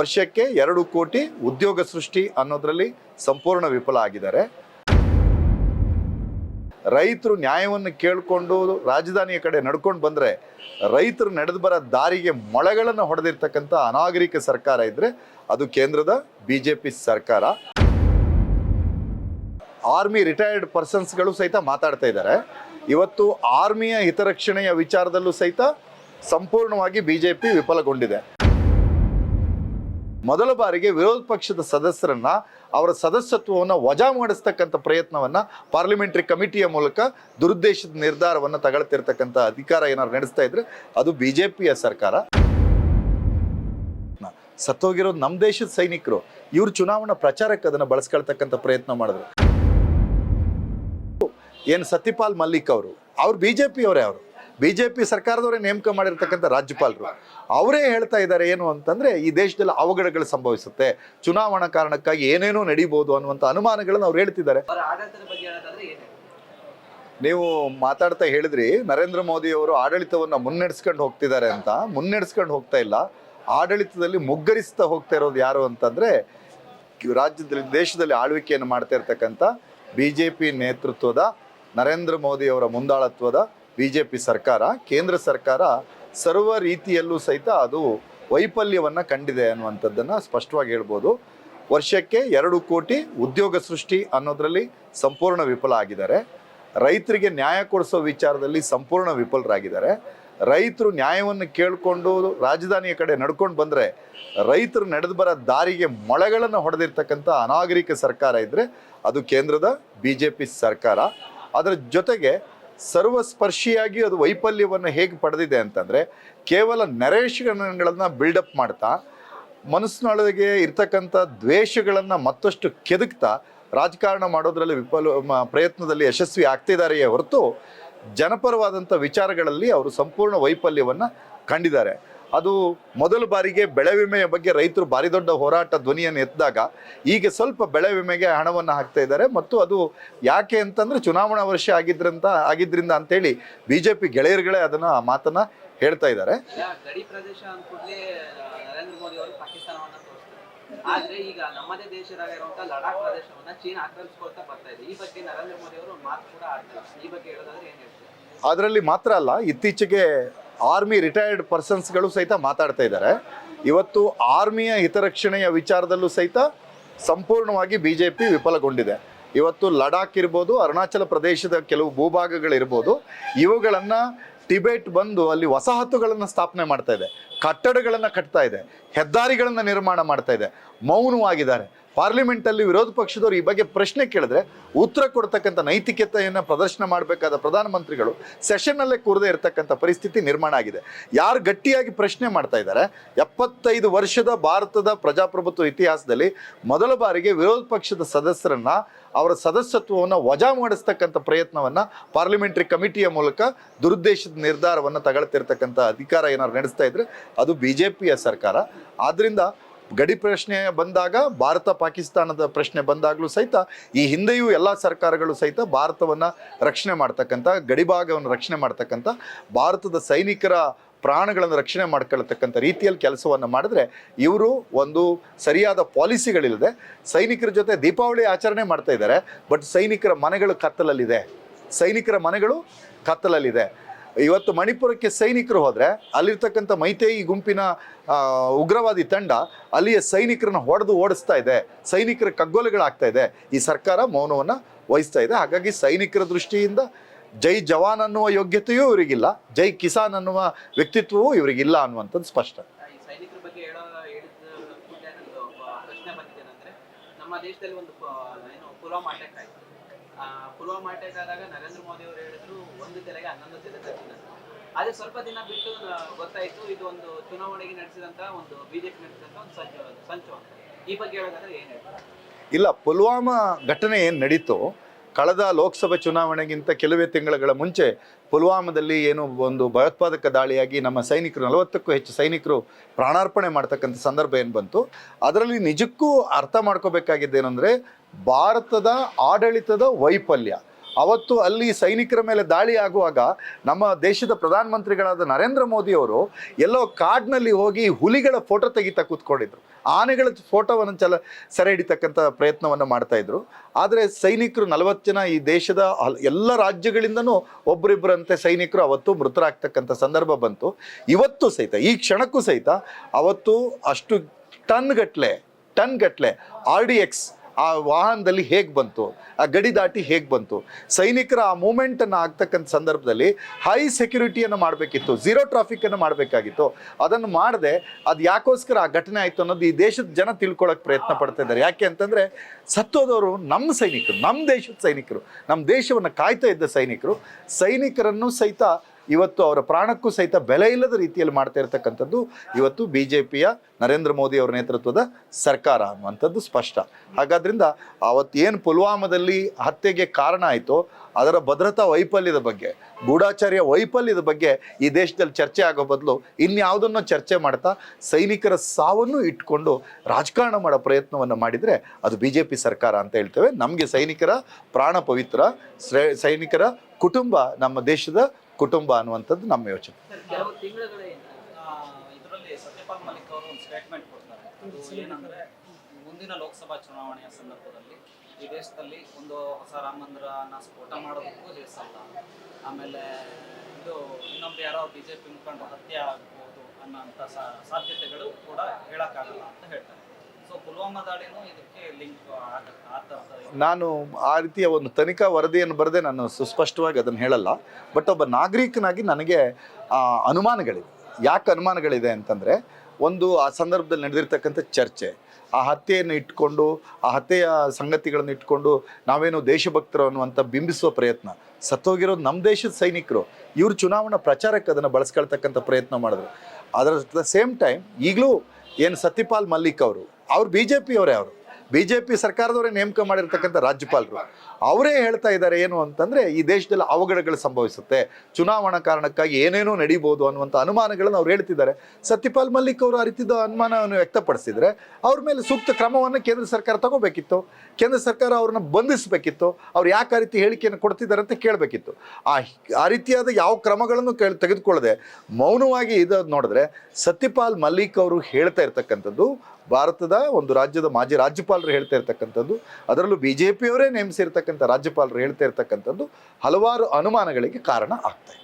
ವರ್ಷಕ್ಕೆ ಎರಡು ಕೋಟಿ ಉದ್ಯೋಗ ಸೃಷ್ಟಿ ಅನ್ನೋದ್ರಲ್ಲಿ ಸಂಪೂರ್ಣ ವಿಫಲ ಆಗಿದ್ದಾರೆ. ರೈತರು ನ್ಯಾಯವನ್ನು ಕೇಳಿಕೊಂಡು ರಾಜಧಾನಿಯ ಕಡೆ ನಡ್ಕೊಂಡು ಬಂದರೆ ರೈತರು ನಡೆದು ಬರೋ ದಾರಿಗೆ ಮೊಳೆಗಳನ್ನು ಹೊಡೆದಿರ್ತಕ್ಕಂಥ ಅನಾಗರಿಕ ಸರ್ಕಾರ ಇದ್ದರೆ ಅದು ಕೇಂದ್ರದ ಬಿ ಜೆ ಪಿ ಸರ್ಕಾರ. ಆರ್ಮಿ ರಿಟೈರ್ಡ್ ಪರ್ಸನ್ಸ್ಗಳು ಸಹಿತ ಮಾತಾಡ್ತಾ ಇದ್ದಾರೆ. ಇವತ್ತು ಆರ್ಮಿಯ ಹಿತರಕ್ಷಣೆಯ ವಿಚಾರದಲ್ಲೂ ಸಹಿತ ಸಂಪೂರ್ಣವಾಗಿ ಬಿ ಜೆ ಪಿ ವಿಫಲಗೊಂಡಿದೆ. ಮೊದಲ ಬಾರಿಗೆ ವಿರೋಧ ಪಕ್ಷದ ಸದಸ್ಯರನ್ನ, ಅವರ ಸದಸ್ಯತ್ವವನ್ನು ವಜಾ ಮಾಡಿಸ್ತಕ್ಕಂಥ ಪ್ರಯತ್ನವನ್ನ ಪಾರ್ಲಿಮೆಂಟರಿ ಕಮಿಟಿಯ ಮೂಲಕ ದುರುದ್ದೇಶದ ನಿರ್ಧಾರವನ್ನು ತಗೊಳ್ತಿರ್ತಕ್ಕಂಥ ಅಧಿಕಾರ ಏನಾದ್ರು ನಡೆಸ್ತಾ ಇದ್ರೆ ಅದು ಬಿಜೆಪಿಯ ಸರ್ಕಾರ. ಸತ್ತೋಗಿರೋದು ನಮ್ಮ ದೇಶದ ಸೈನಿಕರು. ಇವರು ಚುನಾವಣಾ ಪ್ರಚಾರಕ್ಕೆ ಅದನ್ನು ಬಳಸ್ಕೊಳ್ತಕ್ಕಂಥ ಪ್ರಯತ್ನ ಮಾಡಿದ್ರು. ಏನು ಸತ್ಯಪಾಲ್ ಮಲ್ಲಿಕ್ ಅವರು, ಅವ್ರು ಬಿ ಜೆ ಪಿಯವರೇ ಅವರು. ಬಿ ಜೆ ಪಿ ಸರ್ಕಾರದವರೇ ನೇಮಕ ಮಾಡಿರ್ತಕ್ಕಂಥ ರಾಜ್ಯಪಾಲರು ಅವರೇ ಹೇಳ್ತಾ ಇದ್ದಾರೆ ಏನು ಅಂತಂದ್ರೆ ಈ ದೇಶದಲ್ಲಿ ಅವಘಡಗಳು ಸಂಭವಿಸುತ್ತೆ. ಚುನಾವಣಾ ಕಾರಣಕ್ಕಾಗಿ ಏನೇನೋ ನಡೀಬೋದು ಅನ್ನುವಂಥ ಅನುಮಾನಗಳನ್ನು ಅವ್ರು ಹೇಳ್ತಿದ್ದಾರೆ. ನೀವು ಮಾತಾಡ್ತಾ ಹೇಳಿದ್ರಿ ನರೇಂದ್ರ ಮೋದಿ ಅವರು ಆಡಳಿತವನ್ನ ಮುನ್ನಡೆಸ್ಕೊಂಡು ಹೋಗ್ತಿದ್ದಾರೆ ಅಂತ. ಮುನ್ನಡೆಸ್ಕೊಂಡು ಹೋಗ್ತಾ ಇಲ್ಲ. ಆಡಳಿತದಲ್ಲಿ ಮುಗ್ಗರಿಸ್ತಾ ಹೋಗ್ತಾ ಇರೋದು ಯಾರು ಅಂತಂದ್ರೆ ರಾಜ್ಯದಲ್ಲಿ ದೇಶದಲ್ಲಿ ಆಳ್ವಿಕೆಯನ್ನು ಮಾಡ್ತಾ ಇರ್ತಕ್ಕಂಥ ಬಿ ಜೆ ಪಿ ನೇತೃತ್ವದ ನರೇಂದ್ರ ಮೋದಿ ಅವರ ಮುಂದಾಳತ್ವದ ಬಿ ಜೆ ಪಿ ಸರ್ಕಾರ, ಕೇಂದ್ರ ಸರ್ಕಾರ ಸರ್ವ ರೀತಿಯಲ್ಲೂ ಸಹಿತ ಅದು ವೈಫಲ್ಯವನ್ನು ಕಂಡಿದೆ ಅನ್ನುವಂಥದ್ದನ್ನು ಸ್ಪಷ್ಟವಾಗಿ ಹೇಳ್ಬೋದು. ವರ್ಷಕ್ಕೆ ಎರಡು ಕೋಟಿ ಉದ್ಯೋಗ ಸೃಷ್ಟಿ ಅನ್ನೋದರಲ್ಲಿ ಸಂಪೂರ್ಣ ವಿಫಲ ಆಗಿದ್ದಾರೆ. ರೈತರಿಗೆ ನ್ಯಾಯ ಕೊಡಿಸೋ ವಿಚಾರದಲ್ಲಿ ಸಂಪೂರ್ಣ ವಿಫಲರಾಗಿದ್ದಾರೆ. ರೈತರು ನ್ಯಾಯವನ್ನು ಕೇಳಿಕೊಂಡು ರಾಜಧಾನಿಯ ಕಡೆ ನಡ್ಕೊಂಡು ಬಂದರೆ ರೈತರು ನಡೆದು ಬರೋ ದಾರಿಗೆ ಮೊಳೆಗಳನ್ನು ಹೊಡೆದಿರ್ತಕ್ಕಂಥ ಅನಾಗರಿಕ ಸರ್ಕಾರ ಇದ್ದರೆ ಅದು ಕೇಂದ್ರದ ಬಿ ಜೆ ಪಿ ಸರ್ಕಾರ. ಅದರ ಜೊತೆಗೆ ಸರ್ವಸ್ಪರ್ಶಿಯಾಗಿ ಅದು ವೈಫಲ್ಯವನ್ನು ಹೇಗೆ ಪಡೆದಿದೆ ಅಂತಂದರೆ ಕೇವಲ ನರೇಶಗಳನ್ನು ಬಿಲ್ಡಪ್ ಮಾಡ್ತಾ ಮನಸ್ಸಿನೊಳಗೆ ಇರ್ತಕ್ಕಂಥ ದ್ವೇಷಗಳನ್ನು ಮತ್ತಷ್ಟು ಕೆದಕ್ತಾ ರಾಜಕಾರಣ ಮಾಡೋದರಲ್ಲಿ ವಿಫಲ ಪ್ರಯತ್ನದಲ್ಲಿ ಯಶಸ್ವಿ ಆಗ್ತಿದ್ದಾರೆಯೇ ಹೊರತು ಜನಪರವಾದಂಥ ವಿಚಾರಗಳಲ್ಲಿ ಅವರು ಸಂಪೂರ್ಣ ವೈಫಲ್ಯವನ್ನು ಕಂಡಿದ್ದಾರೆ. ಅದು ಮೊದಲ ಬಾರಿಗೆ ಬೆಳೆ ವಿಮೆಯ ಬಗ್ಗೆ ರೈತರು ಭಾರಿ ದೊಡ್ಡ ಹೋರಾಟ ಧ್ವನಿಯನ್ನು ಎತ್ತಿದಾಗ ಈಗ ಸ್ವಲ್ಪ ಬೆಳೆ ವಿಮೆಗೆ ಹಣವನ್ನು ಹಾಕ್ತಾ ಇದ್ದಾರೆ. ಮತ್ತು ಅದು ಯಾಕೆ ಅಂತಂದ್ರೆ ಚುನಾವಣಾ ವರ್ಷ ಆಗಿದ್ರಂತ ಆಗಿದ್ದರಿಂದ ಅಂತೇಳಿ ಬಿ ಜೆ ಪಿ ಗೆಳೆಯರುಗಳೇ ಅದನ್ನು ಆ ಮಾತನ್ನು ಹೇಳ್ತಾ ಇದ್ದಾರೆ. ಗಡಿ ಪ್ರದೇಶ ಅಂದ್ಕೂಡ್ಲೆ ನರೇಂದ್ರ ಮೋದಿ ಅವರು ಪಾಕಿಸ್ತಾನವನ್ನ ತೋರಿಸ್ತಾರೆ. ಆದ್ರೆ ಈಗ ನಮ್ಮದೇ ದೇಶದಾಗಿರುವಂತಹ ಲಡಾಖ್ ಪ್ರದೇಶವನ್ನ ಚೀನಾ ಆಕ್ರಮಿಸ್ಕೊಳ್ತಾ ಬರ್ತಾ ಇದೆ. ಈ ಬಗ್ಗೆ ನರೇಂದ್ರ ಮೋದಿ ಅವರು ಮಾತು ಕೂಡ ಆಡ್ತಾರೆ ಈ ಬಗ್ಗೆ ಹೇಳೋದಾದ್ರೆ ಏನ್ ಹೇಳ್ತೀರಾ? ಅದರಲ್ಲಿ ಮಾತ್ರ ಅಲ್ಲ ಇತ್ತೀಚೆಗೆ ಆರ್ಮಿ ರಿಟೈರ್ಡ್ ಪರ್ಸನ್ಸ್ಗಳು ಸಹಿತ ಮಾತಾಡ್ತಾ ಇದ್ದಾರೆ. ಇವತ್ತು ಆರ್ಮಿಯ ಹಿತರಕ್ಷಣೆಯ ವಿಚಾರದಲ್ಲೂ ಸಹಿತ ಸಂಪೂರ್ಣವಾಗಿ ಬಿ ಜೆ ಪಿ ವಿಫಲಗೊಂಡಿದೆ. ಇವತ್ತು ಲಡಾಖ್ ಇರ್ಬೋದು, ಅರುಣಾಚಲ ಪ್ರದೇಶದ ಕೆಲವು ಭೂಭಾಗಗಳಿರ್ಬೋದು, ಇವುಗಳನ್ನು ಟಿಬೆಟ್ ಬಂದು ಅಲ್ಲಿ ವಸಾಹತುಗಳನ್ನು ಸ್ಥಾಪನೆ ಮಾಡ್ತಾ ಇದೆ. ಕಟ್ಟಡಗಳನ್ನು ಕಟ್ತಾ ಇದೆ. ಹೆದ್ದಾರಿಗಳನ್ನು ನಿರ್ಮಾಣ ಮಾಡ್ತಾ ಇದೆ. ಮೌನವಾಗಿದ್ದಾರೆ. ಪಾರ್ಲಿಮೆಂಟಲ್ಲಿ ವಿರೋಧ ಪಕ್ಷದವರು ಈ ಬಗ್ಗೆ ಪ್ರಶ್ನೆ ಕೇಳಿದ್ರೆ ಉತ್ತರ ಕೊಡ್ತಕ್ಕಂಥ ನೈತಿಕತೆಯನ್ನು ಪ್ರದರ್ಶನ ಮಾಡಬೇಕಾದ ಪ್ರಧಾನಮಂತ್ರಿಗಳು ಸೆಷನ್ನಲ್ಲೇ ಕೂರದೇ ಇರತಕ್ಕಂಥ ಪರಿಸ್ಥಿತಿ ನಿರ್ಮಾಣ ಆಗಿದೆ. ಯಾರು ಗಟ್ಟಿಯಾಗಿ ಪ್ರಶ್ನೆ ಮಾಡ್ತಾ ಇದ್ದಾರೆ, ಎಪ್ಪತ್ತೈದು ವರ್ಷದ ಭಾರತದ ಪ್ರಜಾಪ್ರಭುತ್ವ ಇತಿಹಾಸದಲ್ಲಿ ಮೊದಲ ಬಾರಿಗೆ ವಿರೋಧ ಪಕ್ಷದ ಸದಸ್ಯರನ್ನ, ಅವರ ಸದಸ್ಯತ್ವವನ್ನು ವಜಾ ಮಾಡಿಸ್ತಕ್ಕಂಥ ಪ್ರಯತ್ನವನ್ನು ಪಾರ್ಲಿಮೆಂಟರಿ ಕಮಿಟಿಯ ಮೂಲಕ ದುರುದ್ದೇಶದ ನಿರ್ಧಾರವನ್ನು ತಗೊಳ್ತಿರ್ತಕ್ಕಂಥ ಅಧಿಕಾರ ಏನಾದ್ರು ನಡೆಸ್ತಾ ಇದ್ರೆ ಅದು ಬಿ ಜೆ ಪಿಯ ಸರ್ಕಾರ. ಆದ್ದರಿಂದ ಗಡಿ ಪ್ರಶ್ನೆ ಬಂದಾಗ ಭಾರತ ಪಾಕಿಸ್ತಾನದ ಪ್ರಶ್ನೆ ಬಂದಾಗಲೂ ಸಹಿತ ಈ ಹಿಂದೆಯೂ ಎಲ್ಲ ಸರ್ಕಾರಗಳು ಸಹಿತ ಭಾರತವನ್ನು ರಕ್ಷಣೆ ಮಾಡ್ತಕ್ಕಂಥ ಗಡಿಭಾಗವನ್ನು ರಕ್ಷಣೆ ಮಾಡ್ತಕ್ಕಂಥ, ಭಾರತದ ಸೈನಿಕರ ಪ್ರಾಣಗಳನ್ನು ರಕ್ಷಣೆ ಮಾಡ್ಕೊಳ್ತಕ್ಕಂಥ ರೀತಿಯಲ್ಲಿ ಕೆಲಸವನ್ನು ಮಾಡಿದ್ರೆ ಇವರು ಒಂದು ಸರಿಯಾದ ಪಾಲಿಸಿಗಳಿಲ್ಲದೆ ಸೈನಿಕರ ಜೊತೆ ದೀಪಾವಳಿ ಆಚರಣೆ ಮಾಡ್ತಾ ಇದ್ದಾರೆ. ಬಟ್ ಸೈನಿಕರ ಮನೆಗಳು ಕತ್ತಲಲ್ಲಿದೆ. ಸೈನಿಕರ ಮನೆಗಳು ಕತ್ತಲಲ್ಲಿದೆ. ಇವತ್ತು ಮಣಿಪುರಕ್ಕೆ ಸೈನಿಕರು ಹೋದರೆ, ಅಲ್ಲಿರ್ತಕ್ಕಂಥ ಮೈತೇಯಿ ಗುಂಪಿನ ಉಗ್ರವಾದಿ ತಂಡ ಅಲ್ಲಿಯ ಸೈನಿಕರನ್ನ ಹೊಡೆದು ಓಡಿಸ್ತಾ ಇದೆ. ಸೈನಿಕರ ಕಗ್ಗೊಲೆಗಳಾಗ್ತಾ ಇದೆ. ಈ ಸರ್ಕಾರ ಮೌನವನ್ನು ವಹಿಸ್ತಾ ಇದೆ. ಹಾಗಾಗಿ ಸೈನಿಕರ ದೃಷ್ಟಿಯಿಂದ ಜೈ ಜವಾನ್ ಅನ್ನುವ ಯೋಗ್ಯತೆಯೂ ಇವರಿಗಿಲ್ಲ, ಜೈ ಕಿಸಾನ್ ಅನ್ನುವ ವ್ಯಕ್ತಿತ್ವವೂ ಇವರಿಗಿಲ್ಲ ಅನ್ನುವಂಥದ್ದು ಸ್ಪಷ್ಟ. ನಮ್ಮ ದೇಶದಲ್ಲಿ ಒಂದು ಏನು ಪುಲ್ವಾಮಾ ಅಟ್ಯಾಕ್ ಆಯ್ತು. ಪುಲ್ವಾಮಾ ಅಟ್ಯಾಕ್ ಆದಾಗ ನರೇಂದ್ರ ಮೋದಿ ಅವರು ಹೇಳಿದ್ರು, ಒಂದು ತೆರೆಗೆ ಹನ್ನೊಂದು ತೆರೆ ಅಂತ. ಆದ್ರೆ ಸ್ವಲ್ಪ ದಿನ ಬಿಟ್ಟು ಗೊತ್ತಾಯ್ತು, ಇದು ಒಂದು ಚುನಾವಣೆಗೆ ನಡೆಸಿದಂತ ಒಂದು ಬಿಜೆಪಿ ನಡೆಸಿದಂತ ಒಂದು ಸಂಚು ಸಂಚು ಈ ಬಗ್ಗೆ ಹೇಳೋದಾದ್ರೆ ಏನ್ ಹೇಳ್ತಾರೆ ಇಲ್ಲ, ಪುಲ್ವಾಮಾ ಘಟನೆ ಏನ್ ನಡೀತು ಕಳೆದ ಲೋಕಸಭೆ ಚುನಾವಣೆಗಿಂತ ಕೆಲವೇ ತಿಂಗಳುಗಳ ಮುಂಚೆ ಪುಲ್ವಾಮಾದಲ್ಲಿ ಏನು ಒಂದು ಭಯೋತ್ಪಾದಕ ದಾಳಿಯಾಗಿ ನಮ್ಮ ಸೈನಿಕರು, ನಲವತ್ತಕ್ಕೂ ಹೆಚ್ಚು ಸೈನಿಕರು ಪ್ರಾಣಾರ್ಪಣೆ ಮಾಡ್ತಕ್ಕಂಥ ಸಂದರ್ಭ ಏನು ಬಂತು? ಅದರಲ್ಲಿ ನಿಜಕ್ಕೂ ಅರ್ಥ ಮಾಡ್ಕೋಬೇಕಾಗಿದ್ದೇನೆಂದರೆ, ಭಾರತದ ಆಡಳಿತದ ವೈಫಲ್ಯ. ಅವತ್ತು ಅಲ್ಲಿ ಸೈನಿಕರ ಮೇಲೆ ದಾಳಿ ಆಗುವಾಗ ನಮ್ಮ ದೇಶದ ಪ್ರಧಾನಮಂತ್ರಿಗಳಾದ ನರೇಂದ್ರ ಮೋದಿ ಅವರು ಎಲ್ಲೋ ಕಾಡ್ನಲ್ಲಿ ಹೋಗಿ ಹುಲಿಗಳ ಫೋಟೋ ತೆಗಿತಾ ಕೂತ್ಕೊಂಡಿದ್ರು. ಆನೆಗಳ ಫೋಟೋವನ್ನು ಚಲ ಸೆರೆ ಹಿಡಿತಕ್ಕಂಥ ಪ್ರಯತ್ನವನ್ನು ಮಾಡ್ತಾ ಇದ್ರು. ಆದರೆ ಸೈನಿಕರು ನಲವತ್ತು ಜನ ಈ ದೇಶದ ಎಲ್ಲ ರಾಜ್ಯಗಳಿಂದನೂ ಒಬ್ಬರಿಬ್ಬರಂತೆ ಸೈನಿಕರು ಅವತ್ತು ಮೃತರಾಗ್ತಕ್ಕಂಥ ಸಂದರ್ಭ ಬಂತು. ಇವತ್ತು ಸಹಿತ, ಈ ಕ್ಷಣಕ್ಕೂ ಸಹಿತ ಅವತ್ತು ಅಷ್ಟು ಟನ್ ಗಟ್ಲೆ ಟನ್ ಗಟ್ಲೆ ಆರ್ ಡಿ ಎಕ್ಸ್ ಆ ವಾಹನದಲ್ಲಿ ಹೇಗೆ ಬಂತು? ಆ ಗಡಿ ದಾಟಿ ಹೇಗೆ ಬಂತು? ಸೈನಿಕರ ಆ ಮೂಮೆಂಟನ್ನು ಆಗ್ತಕ್ಕಂಥ ಸಂದರ್ಭದಲ್ಲಿ ಹೈ ಸೆಕ್ಯೂರಿಟಿಯನ್ನು ಮಾಡಬೇಕಿತ್ತು ಝೀರೋ ಟ್ರಾಫಿಕ್ಕನ್ನು ಮಾಡಬೇಕಾಗಿತ್ತು. ಅದನ್ನು ಮಾಡದೆ ಅದು ಯಾಕೋಸ್ಕರ ಆ ಘಟನೆ ಆಯಿತು ಅನ್ನೋದು ಈ ದೇಶದ ಜನ ತಿಳ್ಕೊಳ್ಳೋಕೆ ಪ್ರಯತ್ನ ಪಡ್ತಾ ಇದ್ದಾರೆ. ಯಾಕೆ ಅಂತಂದರೆ ಸತ್ತೋದವರು ನಮ್ಮ ಸೈನಿಕರು ನಮ್ಮ ದೇಶದ ಸೈನಿಕರು ನಮ್ಮ ದೇಶವನ್ನು ಕಾಯ್ತಾ ಇದ್ದ ಸೈನಿಕರು, ಸೈನಿಕರನ್ನು ಸಹಿತ ಇವತ್ತು ಅವರ ಪ್ರಾಣಕ್ಕೂ ಸಹಿತ ಬೆಲೆ ಇಲ್ಲದ ರೀತಿಯಲ್ಲಿ ಮಾಡ್ತಾ ಇರತಕ್ಕಂಥದ್ದು ಇವತ್ತು ಬಿ ಜೆ ಪಿಯ ನರೇಂದ್ರ ಮೋದಿ ಅವರ ನೇತೃತ್ವದ ಸರ್ಕಾರ ಅನ್ನುವಂಥದ್ದು ಸ್ಪಷ್ಟ. ಹಾಗಾದ್ರಿಂದ ಅವತ್ತು ಏನು ಪುಲ್ವಾಮಾದಲ್ಲಿ ಹತ್ಯೆಗೆ ಕಾರಣ ಆಯಿತೋ, ಅದರ ಭದ್ರತಾ ವೈಫಲ್ಯದ ಬಗ್ಗೆ, ಗೂಢಾಚಾರ್ಯ ವೈಫಲ್ಯದ ಬಗ್ಗೆ ಈ ದೇಶದಲ್ಲಿ ಚರ್ಚೆ ಆಗೋ ಬದಲು ಇನ್ಯಾವುದನ್ನು ಚರ್ಚೆ ಮಾಡ್ತಾ ಸೈನಿಕರ ಸಾವನ್ನು ಇಟ್ಕೊಂಡು ರಾಜಕಾರಣ ಮಾಡೋ ಪ್ರಯತ್ನವನ್ನು ಮಾಡಿದರೆ ಅದು ಬಿ ಜೆ ಪಿ ಸರ್ಕಾರ ಅಂತ ಹೇಳ್ತೇವೆ. ನಮಗೆ ಸೈನಿಕರ ಪ್ರಾಣ ಪವಿತ್ರ ಸೈನಿಕರ ಕುಟುಂಬ ನಮ್ಮ ದೇಶದ ಕುಟುಂಬ ಅನ್ನುವಂಥದ್ದು ನಮ್ಮ ಯೋಚನೆ. ಸತ್ಯಪಾಲ್ ಮಲಿಕ್ ಅವರು ಒಂದು ಸ್ಟೇಟ್ಮೆಂಟ್ ಕೊಡ್ತಾರೆ. ಅದು ಮುಂದಿನ ಲೋಕಸಭಾ ಚುನಾವಣೆಯ ಸಂದರ್ಭದಲ್ಲಿ ಈ ದೇಶದಲ್ಲಿ ಒಂದು ಹೊಸ ರಾಮ ಮಂದಿರನ ಸ್ಫೋಟ ಮಾಡೋದಕ್ಕೂ ಹೆಸಲ್ಲ. ಆಮೇಲೆ ಇದು ಇನ್ನೊಂದು ಯಾರೋ ಬಿ ಜೆ ಪಿ ಮುಖಂಡರು ಹತ್ಯೆ ಆಗ್ಬೋದು ಅನ್ನೋಂಥ ಸಾಧ್ಯತೆಗಳು ಕೂಡ ಹೇಳಕ್ಕಾಗಲ್ಲ ಅಂತ ಹೇಳ್ತಾರೆ. ನಾನು ಆ ರೀತಿಯ ಒಂದು ತನಿಖಾ ವರದಿಯನ್ನು ಬರದೆ ನಾನು ಸುಸ್ಪಷ್ಟವಾಗಿ ಅದನ್ನು ಹೇಳಲ್ಲ. ಬಟ್ ಒಬ್ಬ ನಾಗರಿಕನಾಗಿ ನನಗೆ ಆ, ಅನುಮಾನಗಳಿವೆ. ಯಾಕೆ ಅನುಮಾನಗಳಿದೆ ಅಂತಂದರೆ ಒಂದು ಆ ಸಂದರ್ಭದಲ್ಲಿ ನಡೆದಿರ್ತಕ್ಕಂಥ ಚರ್ಚೆ ಆ ಹತ್ಯೆಯನ್ನು ಇಟ್ಕೊಂಡು ಆ ಹತ್ಯೆಯ ಸಂಗತಿಗಳನ್ನು ಇಟ್ಕೊಂಡು ನಾವೇನು ದೇಶಭಕ್ತರು ಅನ್ನುವಂಥ ಬಿಂಬಿಸುವ ಪ್ರಯತ್ನ ಸತ್ತೋಗಿರೋದು ನಮ್ಮ ದೇಶದ ಸೈನಿಕರು ಇವರು ಚುನಾವಣಾ ಪ್ರಚಾರಕ್ಕೆ ಅದನ್ನು ಬಳಸ್ಕೊಳ್ತಕ್ಕಂಥ ಪ್ರಯತ್ನ ಮಾಡಿದ್ರು. ಅದರ ಸೇಮ್ ಟೈಮ್ ಈಗಲೂ ಏನು ಸತ್ಯಪಾಲ್ ಮಲ್ಲಿಕ್ ಅವರು ಅವ್ರು ಬಿ ಜೆ ಪಿಯವರೇ ಅವರು. ಬಿ ಜೆ ಸರ್ಕಾರದವರೇ ನೇಮಕ ಮಾಡಿರ್ತಕ್ಕಂಥ ರಾಜ್ಯಪಾಲರು. ಅವರೇ ಹೇಳ್ತಾ ಇದ್ದಾರೆ ಏನು ಅಂತಂದರೆ ಈ ದೇಶದಲ್ಲಿ ಅವಘಡಗಳು ಸಂಭವಿಸುತ್ತೆ. ಚುನಾವಣಾ ಕಾರಣಕ್ಕಾಗಿ ಏನೇನೋ ನಡೀಬೋದು ಅನ್ನುವಂಥ ಅನುಮಾನಗಳನ್ನು ಅವ್ರು ಹೇಳ್ತಿದ್ದಾರೆ. ಸತ್ಯಪಾಲ್ ಮಲ್ಲಿಕ್ ಅವರು ರೀತಿಯ ಅನುಮಾನವನ್ನು ವ್ಯಕ್ತಪಡಿಸಿದ್ರೆ ಅವ್ರ ಮೇಲೆ ಸೂಕ್ತ ಕ್ರಮವನ್ನು ಕೇಂದ್ರ ಸರ್ಕಾರ ತಗೋಬೇಕಿತ್ತು. ಕೇಂದ್ರ ಸರ್ಕಾರ ಅವ್ರನ್ನ ಬಂಧಿಸಬೇಕಿತ್ತು. ಅವ್ರು ಯಾಕೆ ಆ ರೀತಿ ಹೇಳಿಕೆಯನ್ನು ಕೊಡ್ತಿದ್ದಾರೆ ಅಂತ ಕೇಳಬೇಕಿತ್ತು. ಆ ಆ ರೀತಿಯಾದ ಯಾವ ಕ್ರಮಗಳನ್ನು ಕೇಳಿ, ತೆಗೆದುಕೊಳ್ಳದೆ ಮೌನವಾಗಿ ಇದು ನೋಡಿದ್ರೆ ಸತ್ಯಪಾಲ್ ಮಲ್ಲಿಕ್ ಅವರು ಹೇಳ್ತಾ ಇರ್ತಕ್ಕಂಥದ್ದು, ಭಾರತದ ಒಂದು ರಾಜ್ಯದ ಮಾಜಿ ರಾಜ್ಯಪಾಲರು ಹೇಳ್ತಾ ಇರ್ತಕ್ಕಂಥದ್ದು, ಅದರಲ್ಲೂ ಬಿ ಜೆ ಪಿಯವರೇ ನೇಮಿಸಿರ್ತಕ್ಕಂಥ ರಾಜ್ಯಪಾಲರು ಹೇಳ್ತಾ ಇರ್ತಕ್ಕಂಥದ್ದು ಹಲವಾರು ಅನುಮಾನಗಳಿಗೆ ಕಾರಣ ಆಗ್ತಾ